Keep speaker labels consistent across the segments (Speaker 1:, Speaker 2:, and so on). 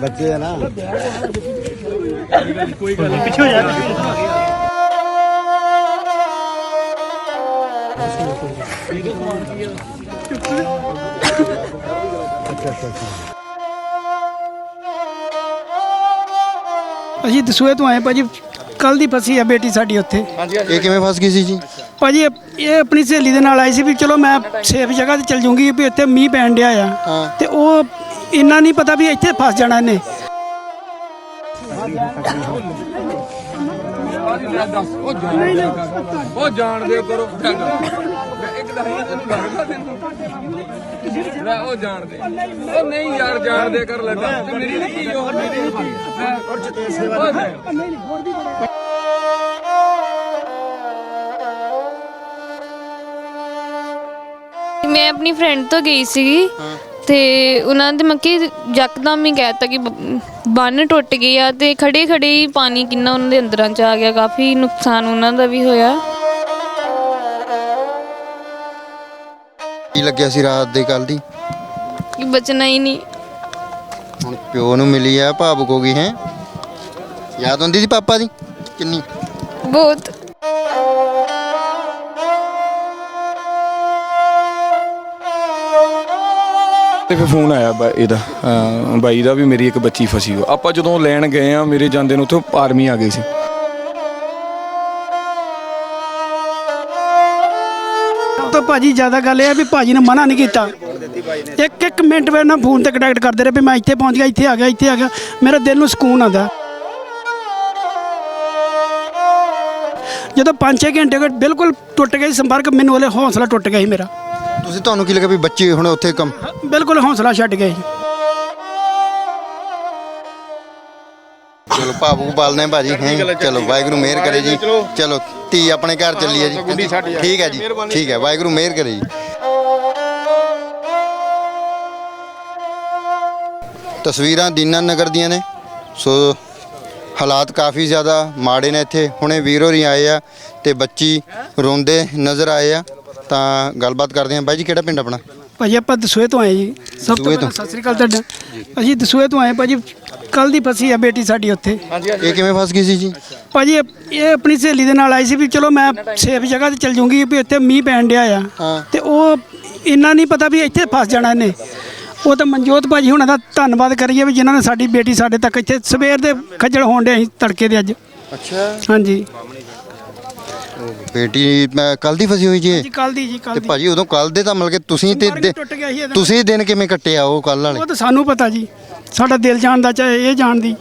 Speaker 1: ਬੱਚੇ ਆ ਨਾ
Speaker 2: ਪਿੱਛੇ ਹੋ ਜਾ
Speaker 3: ਅਸੀਂ ਦਸੂਏ ਤੋਂ ਆਏ ਭਾਜੀ। ਕੱਲ ਦੀ ਫਸੀ ਆ ਬੇਟੀ ਸਾਡੀ ਉੱਥੇ।
Speaker 1: ਇਹ ਕਿਵੇਂ ਫਸ ਗਈ ਸੀ ਜੀ?
Speaker 3: ਭਾਜੀ ਇਹ ਇਹ ਆਪਣੀ ਸਹੇਲੀ ਦੇ ਨਾਲ ਆਈ ਸੀ ਵੀ ਚਲੋ ਮੈਂ ਸੇਫ ਜਗ੍ਹਾ ਤੇ ਚਲ ਜੂੰਗੀ ਵੀ ਇੱਥੇ ਮੀਂਹ ਪੈਣ ਡਿਆ ਆ ਤੇ ਉਹ ਇੰਨਾ ਨਹੀਂ ਪਤਾ ਵੀ ਇੱਥੇ ਫਸ ਜਾਣਾ ਇਹਨੇ
Speaker 4: ਉਹ ਜਾਣਦੇ ਕਰੋ ਇੱਕ ਹੈ ਤੈਨੂੰ ਲੱਗਦਾ ਤੈਨੂੰ ਲੈ ਉਹ ਜਾਣਦੇ ਉਹ ਨਹੀਂ ਯਾਰ ਜਾਣਦੇ ਕਰ ਲੈ ਦੱਸ ਮੇਰੀ ਨਹੀਂ ਕੀ ਉਹ ਮੇਰੀ ਨਹੀਂ ਕੀ ਔਰ ਜਿੱਤੇ ਸੇਵਾ
Speaker 5: ਮੈਂ ਆਪਣੀ ਫਰੈਂਡ ਤੋਂ ਗਈ ਸੀਗੀ ਤੇ ਉਹਨਾਂ ਦੇ ਮੱਕੀ ਯਕਦਮ ਹੀ ਕਹਿਤਾ ਕਿ ਬ- ਬੰਨ ਟੁੱਟ ਗਈ ਆ ਤੇ ਖੜੇ ਖੜੇ ਹੀ ਪਾਣੀ ਕਿੰਨਾ ਉਹਨਾਂ ਦੇ ਅੰਦਰਾਂ ਚ ਆ ਗਿਆ ਕਾਫੀ ਨੁਕਸਾਨ ਉਹਨਾਂ ਦਾ ਵੀ ਹੋਇਆ।
Speaker 1: ਕੀ ਲੱਗਿਆ ਸੀ ਰਾਤ ਦੇ ਕੱਲ ਦੀ?
Speaker 5: ਕਿ ਬਚਣਾ ਹੀ ਨਹੀਂ।
Speaker 1: ਹੁਣ ਪਿਓ ਨੂੰ ਮਿਲੀ ਆ ਭਾਵੁਕ ਹੋ ਗਈ ਹੈ। ਯਾਦ ਹੁੰਦੀ ਸੀ ਪਾਪਾ ਦੀ? ਕਿੰਨੀ?
Speaker 5: ਬਹੁਤ।
Speaker 4: ਤੇ ਫਿਰ ਫੋਨ ਆਇਆ ਬਾ ਇਹਦਾ। ਅਹ ਬਾਈ ਦਾ ਵੀ ਮੇਰੀ ਇੱਕ ਬੱਚੀ ਫਸੀ ਹੋ ਆਪਾਂ ਜਦੋਂ ਲੈਣ ਗਏ ਆ ਮੇਰੇ ਜਾਂਦੇ ਨੂੰ ਉੱਥੋਂ ਆਰਮੀ ਆ ਗਈ ਸੀ।
Speaker 3: ਤੋਂ ਭਾਜੀ ਜ਼ਿਆਦਾ ਗੱਲ ਇਹ ਹੈ ਵੀ ਭਾਜੀ ਨੇ ਮਨਾ ਨਹੀਂ ਕੀਤਾ। ਇੱਕ ਇੱਕ ਮਿੰਟ ਵੇ ਨਾ ਫੋਨ ਤੇ ਕੰਟੈਕਟ ਕਰਦੇ ਰਹੇ ਵੀ ਮੈਂ ਇੱਥੇ ਪਹੁੰਚ ਗਿਆ ਇੱਥੇ ਆ ਗਿਆ ਇੱਥੇ ਆ ਗਿਆ। ਮੇਰੇ ਦਿਲ ਨੂੰ ਸਕੂਨ ਆਉਂਦਾ। ਜਦੋਂ 5-6 ਘੰਟੇ ਹੋ ਗਏ ਬਿਲਕੁਲ ਟੁੱਟ ਗਿਆ ਸੀ ਸੰਪਰਕ ਮੈਨੂੰ ਉਹਲੇ ਹੌਸਲਾ ਟੁੱਟ ਗਿਆ ਸੀ ਮੇਰਾ।
Speaker 1: ਤੁਸੀਂ ਤੁਹਾਨੂੰ ਕੀ ਲੱਗਾ ਵੀ ਬੱਚੇ ਹੁਣ ਉੱਥੇ ਕੰਮ
Speaker 3: ਬਿਲਕੁਲ ਹੌਸਲਾ ਛੱਡ ਗਏ
Speaker 1: ਚਲੋ ਭਾਵੁਕ ਪਾਲਦੇ ਆ ਭਾਜੀ ਹੈਂ। ਚਲੋ ਵਾਹਿਗੁਰੂ ਮਿਹਰ ਕਰੇ ਜੀ। ਚਲੋ। ਧੀ ਆਪਣੇ ਘਰ ਚੱਲੀ ਹੈ ਜੀ। ਠੀਕ ਹੈ ਜੀ ਠੀਕ ਹੈ ਵਾਹਿਗੁਰੂ ਮਿਹਰ ਕਰੇ ਜੀ। ਤਸਵੀਰਾਂ ਦੀਨਾ ਨਗਰ ਦੀਆਂ ਨੇ। ਸੋ ਹਾਲਾਤ ਕਾਫੀ ਜ਼ਿਆਦਾ ਮਾੜੇ ਨੇ ਇੱਥੇ। ਹੁਣੇ ਵੀਰ ਹੋਰੀ ਆਏ ਆ ਤੇ ਬੱਚੀ ਰੋਂਦੇ ਨਜ਼ਰ ਆਏ ਆ। ਤਾਂ ਗੱਲਬਾਤ ਕਰਦੇ ਆ। ਬਾਈ ਜੀ ਕਿਹੜਾ ਪਿੰਡ ਆਪਣਾ?
Speaker 3: ਭਾਜੀ ਆਪਾਂ ਦਸੂਏ ਤੋਂ ਆਏ ਜੀ। ਸਭ ਤੋਂ
Speaker 1: ਦਸੂਹੇ
Speaker 3: ਪਹਿਲਾਂ। ਸਤਿ ਸ੍ਰੀ ਅਕਾਲ ਤੁਹਾਡਾ। ਅਸੀਂ ਦਸੂਏ ਤੋਂ ਆਏ ਭਾਜੀ ਕੱਲ ਦੀ ਫਸੀ ਆ ਬੇਟੀ ਸਾਡੀ ਉੱਥੇ।
Speaker 1: ਇਹ ਕਿਵੇਂ ਫਸ ਗਈ ਸੀ ਜੀ?
Speaker 3: ਭਾਜੀ ਇਹ ਇਹ ਆਪਣੀ ਸਹੇਲੀ ਦੇ ਨਾਲ ਆਈ ਸੀ ਵੀ ਚਲੋ ਮੈਂ ਸੇਫ ਜਗ੍ਹਾ ਤੇ ਚਲ ਜੂੰਗੀ ਵੀ ਇੱਥੇ ਮੀਂਹ ਪੈਣ ਡਿਆ ਆ।
Speaker 1: ਹਾਂ।
Speaker 3: ਤੇ ਉਹ ਇੰਨਾ ਨਹੀਂ ਪਤਾ ਵੀ ਇੱਥੇ ਫਸ ਜਾਣਾ ਇਹਨੇ। ਉਹ ਤਾਂ ਮਨਜੋਤ ਭਾਜੀ ਹੁਣਾਂ ਦਾ ਧੰਨਵਾਦ ਕਰੀਏ ਵੀ ਜਿਨ੍ਹਾਂ ਨੇ ਸਾਡੀ ਬੇਟੀ ਸਾਡੇ ਤੱਕ ਇੱਥੇ ਸਵੇਰ ਦੇ ਖੱਜਲ ਹੋਣ ਡਿਆ ਸੀ ਤੜਕੇ ਦੇ ਅੱਜ।
Speaker 1: ਅੱਛਾ।
Speaker 3: ਹਾਂਜੀ।
Speaker 1: ਬੇਟੀ ਮੈਂ ਕੱਲ ਦੀ ਫਸੀ ਹੋਈ ਜੀ?
Speaker 3: ਜੀ ਕੱਲ ਦੀ ਜੀ ਕੱਲ
Speaker 1: ਤੇ
Speaker 3: ਦੀ।
Speaker 1: ਭਾਜੀ ਉਦੋਂ ਕੱਲ ਦੇ ਤਾਂ ਮਿਲ ਕੇ ਤੁਸੀਂ ਤੇ
Speaker 3: ਸੰਪਰਕ
Speaker 1: ਦਿ-
Speaker 3: ਟੁੱਟ ਗਿਆ ਸੀ ਇਹਦਾ।
Speaker 1: ਤੁਸੀਂ ਦਿਨ ਕਿਵੇਂ ਕੱਟਿਆ ਉਹ ਕੱਲ ਵਾਲੇ?
Speaker 3: ਉਹ ਤਾਂ ਸਾਨੂੰ ਪਤਾ ਜੀ। ਸਾਡਾ ਦਿਲ ਜਾਣਦਾ ਚਾਹੇ ਇਹ ਜਾਣਦੀ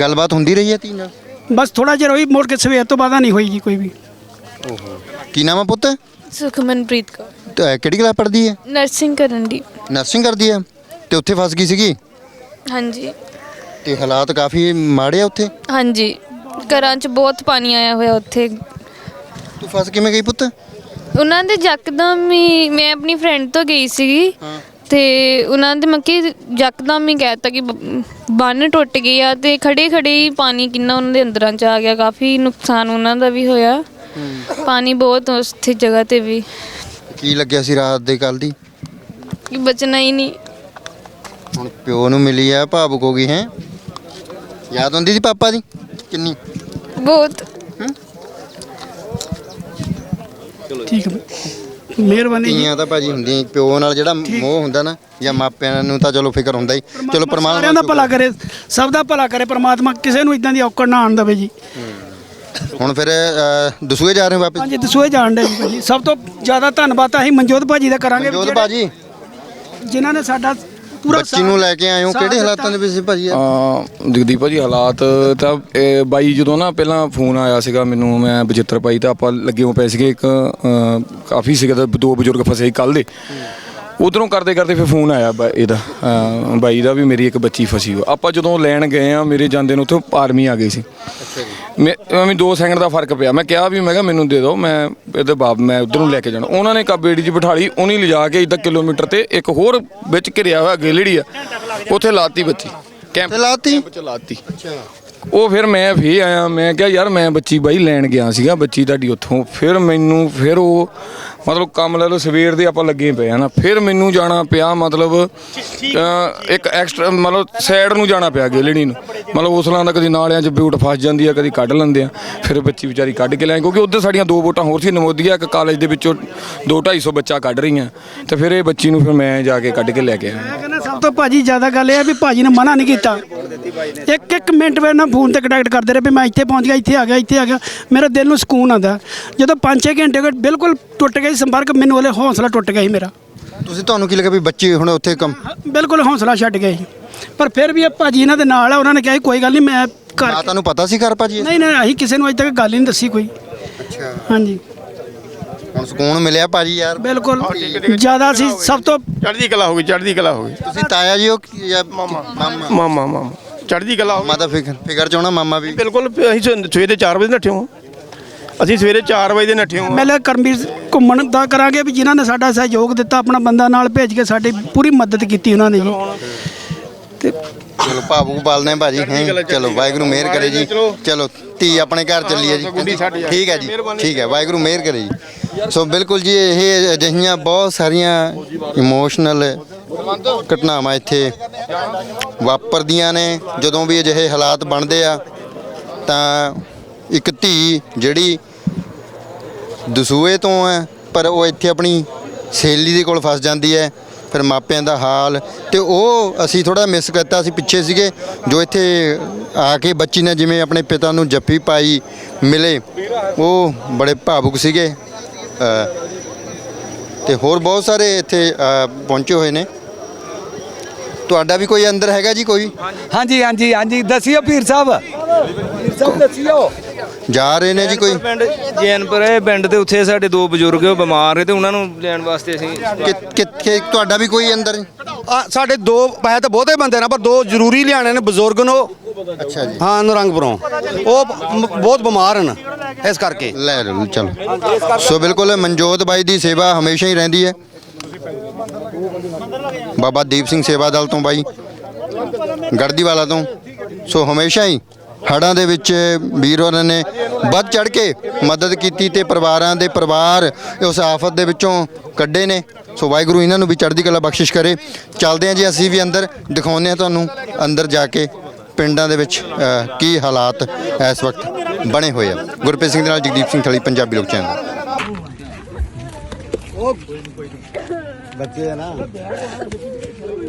Speaker 1: ਗੱਲਬਾਤ ਹੁੰਦੀ ਰਹੀ ਹੈ ਤੀ ਨਾਲ?
Speaker 3: ਬਸ ਥੋੜਾ ਜਿਹਾ ਹੋਈ ਮੁੜ ਕੇ ਸਵੇਰ ਤੋਂ ਬਾਅਦ ਨਹੀਂ ਹੋਈ ਜੀ ਕੋਈ ਵੀ।
Speaker 1: ਕੀ ਨਾਮ ਹੈ ਪੁੱਤ?
Speaker 5: ਸੁਖਮਨਪ੍ਰੀਤ ਕੌਰ।
Speaker 1: ਤੇ ਕਿਹੜੀ ਕਲਾਸ ਪੜ੍ਹਦੀ ਹੈ?
Speaker 5: ਨਰਸਿੰਗ ਕਰਨ ਦੀ।
Speaker 1: ਨਰਸਿੰਗ ਕਰਦੀ ਹੈ? ਤੇ ਉੱਥੇ ਫਸ ਗਈ ਸੀਗੀ?
Speaker 5: ਹਾਂਜੀ।
Speaker 1: ਤੇ ਹਾਲਾਤ ਕਾਫੀ ਮਾੜੇ ਆ ਉੱਥੇ?
Speaker 5: ਹਾਂਜੀ। ਘਰਾਂ 'ਚ ਬਹੁਤ ਪਾਣੀ ਆਇਆ ਹੋਇਆ ਉੱਥੇ।
Speaker 1: ਤੂੰ ਫਸ ਕਿਵੇਂ ਗਈ ਪੁੱਤ?
Speaker 5: ਉਹਨਾਂ ਦੇ ਯਕਦਮ ਹੀ ਮੈਂ ਆਪਣੀ ਫਰੈਂਡ ਤੋਂ ਗਈ ਸੀਗੀ। ਤੇ ਉਹਨਾਂ ਦੇ ਮੱਕੀ ਯਕਦਮ ਹੀ ਕਹਿਤਾ ਕਿ ਬ- ਬੰਨ ਟੁੱਟ ਗਈ ਆ ਤੇ ਖੜੇ ਖੜੇ ਹੀ ਪਾਣੀ ਕਿੰਨਾ ਉਹਨਾਂ ਦੇ ਅੰਦਰਾਂ ਚ ਆ ਗਿਆ। ਕਾਫੀ ਨੁਕਸਾਨ ਉਹਨਾਂ ਦਾ ਵੀ ਹੋਇਆ। ਪਾਣੀ ਬਹੁਤ ਉੱਥੇ ਜਗ੍ਹਾ ਤੇ ਵੀ।
Speaker 1: ਕੀ ਲੱਗਿਆ ਸੀ ਰਾਤ ਦੇ ਕੱਲ ਦੀ?
Speaker 5: ਕਿ ਬਚਣਾ ਹੀ ਨਹੀਂ।
Speaker 1: ਹੁਣ ਪਿਓ ਨੂੰ ਮਿਲੀ ਆ ਭਾਵੁਕ ਹੋ ਗਈ ਹੈ। ਯਾਦ ਹੁੰਦੀ ਸੀ ਪਾਪਾ ਦੀ? ਕਿੰਨੀ?
Speaker 5: ਬਹੁਤ।
Speaker 3: ਠੀਕ ਹੈ। ਮਿਹਰਬਾਨੀ ਜੀ।
Speaker 1: ਧੀਆਂ ਤਾਂ ਭਾਜੀ ਹੁੰਦੀਆਂ ਪਿਓ ਨਾਲ ਜਿਹੜਾ ਮੋਹ ਹੁੰਦਾ ਨਾ ਜਾਂ ਮਾਪਿਆਂ ਨੂੰ ਤਾਂ ਚਲੋ ਫਿਕਰ ਹੁੰਦਾ ਹੀ। ਚਲੋ
Speaker 3: ਸਾਰਿਆਂ
Speaker 1: ਪਰਮਾਤਮਾ
Speaker 3: ਦਾ ਭਲਾ ਕਰੇ ਸਭ ਦਾ ਭਲਾ ਕਰੇ ਪ੍ਰਮਾਤਮਾ ਕਿਸੇ ਨੂੰ ਇਦਾਂ ਦੀ ਔਕੜ ਨਾ ਆਣ ਦੇਵੇ ਜੀ।
Speaker 1: ਹੁਣ ਫਿਰ ਅਹ, ਦਸੂਏ ਜਾ ਰਹੇ ਹੋ ਵਾਪਸ?
Speaker 3: ਹਾਂਜੀ ਦਸੂਏ ਜਾਣ ਦੇ ਜੀ ਭਾਜੀ। ਸਭ ਤੋਂ ਜ਼ਿਆਦਾ ਧੰਨਵਾਦ ਤਾਂ ਅਸੀਂ ਮਨਜੋਤ ਭਾਜੀ ਦਾ ਕਰਾਂਗੇ
Speaker 1: ਜੋਤ
Speaker 3: ਜਿਹੜੇ-
Speaker 1: ਭਾਜੀ।
Speaker 3: ਜਿਨ੍ਹਾਂ ਨੇ ਸਾਡਾ ਪੂਰਾ
Speaker 1: ਬੱਚੀ ਨੂੰ ਲੈ ਕੇ ਆਏ ਹੋ ਕਿਹੜੇ। ਹਾਲਾਤਾਂ ਦੇ ਵਿੱਚ ਸੀ ਭਾਜੀ?
Speaker 4: ਅਹ ਜਗਦੀਪ ਭਾਜੀ ਹਾਲਾਤ ਤਾਂ ਇਹ ਬਾਈ ਜਦੋਂ ਨਾ ਪਹਿਲਾਂ ਫੋਨ ਆਇਆ ਸੀਗਾ ਮੈਨੂੰ ਮੈਂ ਬਚਿੱਤਰ ਪਾਈ ਤਾਂ ਆਪਾਂ ਲੱਗੇ ਹੋ ਪਏ ਸੀਗੇ ਇੱਕ ਕਾਫੀ ਸੀਗਾ ਤਾਂ ਦੋ ਬਜ਼ੁਰਗ ਫਸੇ ਸੀ ਕੱਲ ਦੇ ਉਧਰੋਂ ਕਰਦੇ ਕਰਦੇ ਫਿਰ ਫੋਨ ਆਇਆ ਬਾ- ਇਹਦਾ। ਅਹ, ਬਾਈ ਦਾ ਵੀ ਮੇਰੀ ਇੱਕ ਬੱਚੀ ਫਸੀ ਹੋ ਆਪਾਂ ਜਦੋਂ ਲੈਣ ਗਏ ਆ ਮੇਰੇ ਜਾਂਦੇ ਨੂੰ ਉੱਥੋਂ ਆਰਮੀ ਆ ਗਈ ਸੀ। ਮੈਂ ਮੈਂ 2 ਸੈਕਿੰਡ ਦਾ ਫ਼ਰਕ ਪਿਆ। ਮੈਂ ਕਿਹਾ ਵੀ ਮੈਂ ਕਿਹਾ ਮੈਨੂੰ ਦੇ ਦਿਓ ਮੈਂ ਇਹਦੇ ਬਾਪ ਮੈਂ ਉਧਰ ਨੂੰ ਲੈ ਕੇ ਜਾਣਾ। ਉਹਨਾਂ ਨੇ ਕਾ ਬੇੜੀ 'ਚ ਬਿਠਾਲੀ ਉਹਨੇ ਲਿਜਾ ਕੇ ਇੱਦਾਂ ਕਿਲੋਮੀਟਰ ਤੇ ਇੱਕ ਹੋਰ ਵਿੱਚ ਘਿਰਿਆ ਹੋਇਆ ਗੇਲੜੀ ਆ। ਉੱਥੇ ਲਾਤੀ ਬੱਚੀ। ਕੈਂਪ
Speaker 1: ਤੇ ਲਾਤੀ?
Speaker 4: ਵਿੱਚ ਲਾਤੀ। ਉਹ ਫਿਰ ਮੈਂ ਫੇਰ ਆਇਆ ਮੈਂ ਕਿਹਾ ਯਾਰ ਮੈਂ ਬੱਚੀ ਬਾਈ ਲੈਣ ਗਿਆ ਸੀਗਾ ਬੱਚੀ ਤੁਹਾਡੀ ਉੱਥੋਂ। ਫਿਰ ਮੈਨੂੰ ਫਿਰ ਉਹ ਮਤਲਬ ਕੰਮ ਲੈ ਲਓ ਸਵੇਰ ਦੇ ਆਪਾਂ ਲੱਗੇ ਪਏ ਆ ਨਾ। ਫਿਰ ਮੈਨੂੰ ਜਾਣਾ ਪਿਆ ਮਤਲਬ ਅ, ਇੱਕ ਐਕਸਟਰਾ ਮਤਲਬ ਸਾਈਡ ਨੂੰ ਜਾਣਾ ਪਿਆ ਗੇਲਣੀ ਨੂੰ। ਮਤਲਬ ਉਸ ਲਾਂ ਦਾ ਕਦੀ ਨਾਲਿਆਂ 'ਚ ਬਿਊਟ ਫਸ ਜਾਂਦੀ ਆ ਕਦੀ ਕੱਢ ਲੈਂਦੇ ਆ। ਫਿਰ ਬੱਚੀ ਵਿਚਾਰੀ ਕੱਢ ਕੇ ਲੈ ਕਿਉਂਕਿ ਉੱਧਰ ਸਾਡੀਆਂ ਦੋ ਵੋਟਾਂ ਹੋਰ ਸੀ ਨਮੋਦੀਆ ਇੱਕ ਕਾਲਜ ਦੇ ਵਿੱਚੋਂ 2 250 ਬੱਚਾ ਕੱਢ ਰਹੀਆਂ। ਤੇ ਫਿਰ ਇਹ ਬੱਚੀ ਨੂੰ ਫਿਰ ਮੈਂ ਜਾ ਕੇ ਕੱਢ ਕੇ ਲੈ ਕੇ ਆਇਆ।
Speaker 3: ਮੈਂ ਕਹਿੰਦਾ ਸਭ ਤੋਂ ਭਾਜੀ ਜ਼ਿਆਦਾ ਗੱਲ ਇਹ ਹੈ ਵੀ ਭਾਜੀ ਨੇ ਮਨਾ ਨਹੀਂ ਕੀਤਾ। ਇੱਕ ਇੱਕ ਮਿੰਟ ਵੇ ਨਾ ਫੋਨ ਤੇ ਕੰਟੈਕਟ ਕਰਦੇ ਰਹੇ ਵੀ ਮੈਂ ਇੱਥੇ ਪਹੁੰਚ ਗਿਆ ਇੱਥੇ ਆ ਗਿਆ ਇੱਥੇ ਆ ਗਿਆ। ਮੇਰੇ ਦਿਲ ਨੂੰ ਸਕੂਨ ਆਉਂਦਾ। ਜਦੋਂ 5-6 ਘੰਟੇ ਹੋ ਗਏ ਬਿਲਕੁਲ ਟੁੱਟ ਗਿਆ ਸੀ ਸੰਪਰਕ ਮੈਨੂੰ ਉਹਲੇ ਹੌਸਲਾ ਟੁੱਟ ਗਿਆ ਸੀ ਮੇਰਾ।
Speaker 1: ਤੁਸੀਂ ਤੁਹਾਨੂੰ ਕੀ ਲੱਗਾ ਵੀ ਬੱਚੇ ਹੁਣ ਉੱਥੇ ਕੰਮ
Speaker 3: ਬਿਲਕੁਲ ਹੌਸਲਾ ਛੱਡ ਗਏ ਸੀ। ਪਰ ਫਿਰ ਵੀ ਇਹ ਭਾਜੀ ਇਹਨਾਂ ਦੇ ਨਾਲ ਆ ਉਹਨਾਂ ਨੇ ਕਿਹਾ ਕੋਈ ਗੱਲ ਨਹੀਂ ਮੈਂ ਕਰ
Speaker 1: ਮਾਤਾ ਨੂੰ ਪਤਾ ਸੀ ਘਰ ਭਾਜੀ
Speaker 3: ਨਹੀਂ ਨਹੀਂ ਅਸੀਂ ਕਿਸੇ ਨੂੰ ਅਜੇ ਤੱਕ ਗੱਲ ਹੀ ਨਹੀਂ ਦੱਸੀ ਕੋਈ।
Speaker 1: ਅੱਛਾ।
Speaker 3: ਹਾਂਜੀ।
Speaker 1: ਹੁਣ ਸਕੂਨ ਮਿਲਿਆ ਭਾਜੀ ਯਾਰ।
Speaker 3: ਬਿਲਕੁਲ। ਜ਼ਿਆਦਾ ਸੀ ਸਭ ਤੋਂ
Speaker 6: ਚੜ੍ਹਦੀ ਕਲਾ ਹੋ ਗਈ ਚੜ੍ਹਦੀ ਕਲਾ ਹੋ ਗਈ।
Speaker 1: ਤੁਸੀਂ ਤਾਇਆ ਜੀ ਹੋ ਜਾਂ ਮਾਮਾ? ਮਾਮਾ
Speaker 6: ਮਾਮਾ। ਚੜ੍ਹਦੀ ਕਲਾ ਹੋ
Speaker 1: ਮਾਤਾ ਫਿਕਰ ਫਿਕਰ ਚ ਹੋਣਾ ਮਾਮਾ ਵੀ।
Speaker 6: ਬਿਲਕੁਲ ਅਸੀਂ ਸਵੇ- ਸਵੇਰੇ 4 ਵਜੇ ਨੱਠੇ ਹਾਂ ਅਸੀਂ ਸਵੇਰੇ 4 ਵਜੇ ਦੇ ਨੱਠੇ ਹਾਂ
Speaker 3: ਪਹਿਲੇ ਕਰਮਵੀਰ ਘੁੰਮਣ ਦਾ ਕਰਾਂਗੇ ਵੀ ਜਿਨ੍ਹਾਂ ਨੇ ਸਾਡਾ ਸਹਿਯੋਗ ਦਿੱਤਾ ਆਪਣਾ ਬੰਦਾ ਨਾਲ ਭੇਜ ਕੇ ਸਾਡੀ ਪੂਰੀ ਮਦਦ ਕੀਤੀ ਉਹਨਾਂ ਨੇ ਜੀ। ਤੇ
Speaker 1: ਚਲੋ ਭਾਵੁਕ ਪਾਲਦੇ ਆ ਭਾਜੀ ਹੈਂ। ਚਲੋ ਵਾਹਿਗੁਰੂ ਮਿਹਰ ਕਰੇ ਜੀ। ਚਲੋ। ਧੀ ਆਪਣੇ ਘਰ ਚੱਲੀ ਹੈ ਜੀ। ਠੀਕ ਹੈ ਜੀ ਠੀਕ ਹੈ ਵਾਹਿਗੁਰੂ ਮਿਹਰ ਕਰੇ ਜੀ। ਸੋ ਬਿਲਕੁਲ ਜੀ ਇਹ ਅਜਿਹੀਆਂ ਬਹੁਤ ਸਾਰੀਆਂ ਇਮੋਸ਼ਨਲ ਘਟਨਾਵਾਂ ਇੱਥੇ ਵਾਪਰਦੀਆਂ ਨੇ। ਜਦੋਂ ਵੀ ਅਜਿਹੇ ਹਾਲਾਤ ਬਣਦੇ ਆ ਤਾਂ ਇੱਕ ਧੀ ਜਿਹੜੀ ਦਸੂਏ ਤੋਂ ਹੈ ਪਰ ਉਹ ਇੱਥੇ ਆਪਣੀ ਸਹੇਲੀ ਦੇ ਕੋਲ ਫਸ ਜਾਂਦੀ ਹੈ। ਫਿਰ ਮਾਪਿਆਂ ਦਾ ਹਾਲ ਤੇ ਉਹ ਅਸੀਂ ਥੋੜਾ ਮਿਸ ਕਰਤਾ ਅਸੀਂ ਪਿੱਛੇ ਸੀਗੇ ਜੋ ਇੱਥੇ ਆ ਕੇ ਬੱਚੀ ਨੇ ਜਿਵੇਂ ਆਪਣੇ ਪਿਤਾ ਨੂੰ ਜੱਫੀ ਪਾਈ ਮਿਲੇ ਉਹ ਬੜੇ ਭਾਵੁਕ ਸੀਗੇ ਤੇ ਹੋਰ ਬਹੁਤ ਸਾਰੇ ਇੱਥੇ ਪਹੁੰਚੇ ਹੋਏ ਨੇ। ਤੁਹਾਡਾ ਵੀ ਕੋਈ ਅੰਦਰ ਹੈਗਾ ਜੀ ਕੋਈ?
Speaker 7: ਹਾਂਜੀ ਹਾਂਜੀ ਹਾਂਜੀ ਦੱਸਿਓ ਪੀਰ ਸਾਹਿਬ। ਪੀਰ ਸਾਹਿਬ ਦੱਸਿਓ।
Speaker 1: ਜਾ ਰਹੇ ਨੇ ਜੀ ਕੋਈ?
Speaker 8: ਪਿੰਡ ਜੈਨਪੁਰ ਹੈ ਪਿੰਡ ਦੇ ਉੱਥੇ ਸਾਡੇ ਦੋ ਬਜ਼ੁਰਗ ਉਹ ਬਿਮਾਰ ਨੇ ਤੇ ਉਹਨਾਂ ਨੂੰ ਲੈਣ ਵਾਸਤੇ ਅਸੀਂ
Speaker 1: ਕਿ- ਕਿੱਥੇ ਤੁਹਾਡਾ ਵੀ ਕੋਈ ਅੰਦਰ?
Speaker 9: ਆ, ਸਾਡੇ ਦੋ ਹੈ ਤਾਂ ਬਹੁਤੇ ਬੰਦੇ ਨੇ ਪਰ ਦੋ ਜ਼ਰੂਰੀ ਲਿਆਣੇ ਨੇ ਬਜ਼ੁਰਗ ਨੂੰ
Speaker 1: ਅੱਛਾ ਜੀ।
Speaker 9: ਹਾਂ ਨਰੰਗਪੁਰੋਂ ਉਹ ਬਹੁਤ ਬਿਮਾਰ ਹਨ ਇਸ ਕਰਕੇ।
Speaker 1: ਲੈ ਲਓ ਚਲੋ। ਸੋ ਬਿਲਕੁਲ ਮਨਜੋਤ ਬਾਈ ਦੀ ਸੇਵਾ ਹਮੇਸ਼ਾ ਹੀ ਰਹਿੰਦੀ ਹੈ। ਬਾਬਾ ਦੀਪ ਸਿੰਘ ਸੇਵਾ ਦਲ ਤੋਂ ਬਾਈ ਗੜਦੀਵਾਲਾ ਤੋਂ। ਸੋ ਹਮੇਸ਼ਾ ਹੀ ਹੜ੍ਹਾਂ ਦੇ ਵਿੱਚ ਵੀਰ ਹੋਰਾਂ ਨੇ ਵੱਧ ਚੜ ਕੇ ਮਦਦ ਕੀਤੀ ਤੇ ਪਰਿਵਾਰਾਂ ਦੇ ਪਰਿਵਾਰ ਉਸ ਆਫਤ ਦੇ ਵਿੱਚੋਂ ਕੱਢੇ ਨੇ। ਸੋ ਵਾਹਿਗੁਰੂ ਇਹਨਾਂ ਨੂੰ ਵੀ ਚੜ੍ਹਦੀ ਕਲਾ ਬਖਸ਼ਿਸ਼ ਕਰੇ। ਚੱਲਦੇ ਹਾਂ ਜੀ, ਅਸੀਂ ਵੀ ਅੰਦਰ ਦਿਖਾਉਂਦੇ ਹਾਂ ਤੁਹਾਨੂੰ ਅੰਦਰ ਜਾ ਕੇ ਪਿੰਡਾਂ ਦੇ ਵਿੱਚ ਕੀ ਹਾਲਾਤ ਇਸ ਵਕਤ ਬਣੇ ਹੋਏ ਆ। ਗੁਰਪ੍ਰੀਤ ਸਿੰਘ ਦੇ ਨਾਲ ਜਗਦੀਪ ਸਿੰਘ ਥਲੀ, ਪੰਜਾਬੀ ਲੋਕ ਚੈਨਲ।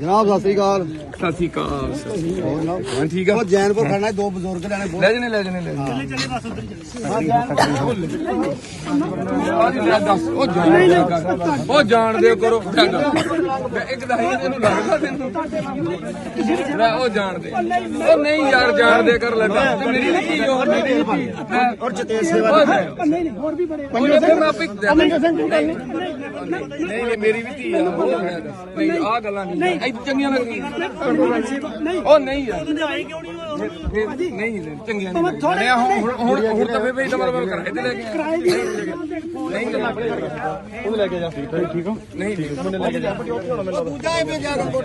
Speaker 9: ਜਨਾਬ ਸਤਿ ਸ੍ਰੀ ਅਕਾਲ।
Speaker 4: ਸਤਿ ਸ਼੍ਰੀ ਅਕਾਲ।
Speaker 9: ਹੋਰ ਜਨਾਬ? ਠੀਕ ਆ? ਉਹ ਜੈਨਪੁਰ ਖੜਨਾ ਦੋ ਬਜ਼ੁਰਗ ਲੈਣੇ ਬਹੁਤ
Speaker 4: ਲੈ ਜਨੇ ਲੈ ਜਨੇ ਲੈ ਉਹ ਜਾਣ ਦਿਓ ਕਰੋ। ਇੱਕ ਦਾ ਹੀ ਇਹਨੂੰ ਲੱਗਦਾ ਤੈਨੂੰ। ਲੈ ਉਹ ਜਾਣ ਦੇ। ਉਹ ਨਹੀਂ ਯਾਰ ਜਾਣ ਦੇ ਕਰ ਤੇ ਮੇਰੀ ਵੀ ਕੀ ਉਹ ਮੇਰੀ ਵੀ ਕੀ ਔਰ ਚਤੇ ਸੇਵਾ ਨਹੀਂ ਨਹੀਂ ਹੋਰ ਵੀ ਬੜੇ ਫਿਰ ਮੈਂ ਆਪੇ ਨਹੀਂ ਨਹੀਂ ਮੇਰੀ ਵੀ ਧੀ ਆ? ਮੈਂ। ਨਹੀਂ। ਆ ਗੱਲਾਂ ਨਹੀਂ ਇਹ ਚੰਗੀਆਂ ਲੱਗਦੀਆਂ ਉਹ ਨਹੀਂ ਯਾਰ ਫਿਰ ਨਹੀਂ ਚੰਗੀਆਂ ਨਹੀਂ ਲੱਗਦੀਆਂ ਹੁਣ ਹੁਣ ਹੁਣ ਤਾਂ ਫੇਰ ਬਈ ਡਬਲ ਬਲ ਕਰਾਏ ਤੇ ਲੈ ਕੇ ਆਏ। ਨਹੀਂ ਗੱਲਾਂ ਉਹ ਲੈ ਕੇ ਜਾ। ਠੀਕ ਹੋ ਨਹੀਂ ਮੁੰਡੇ ਲੈ ਕੇ ਜਾ।